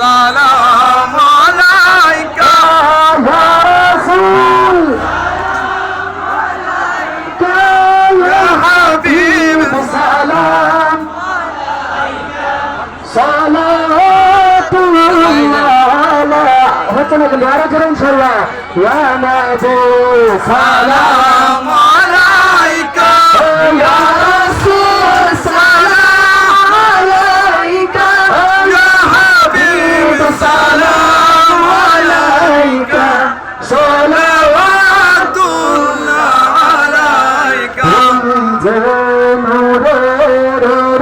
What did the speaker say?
সালাম আলাইকা। রাসূল ইয়া হাবিব। সালাম? আলাইকা সালাতুল্লাহ হচ্ছে Murad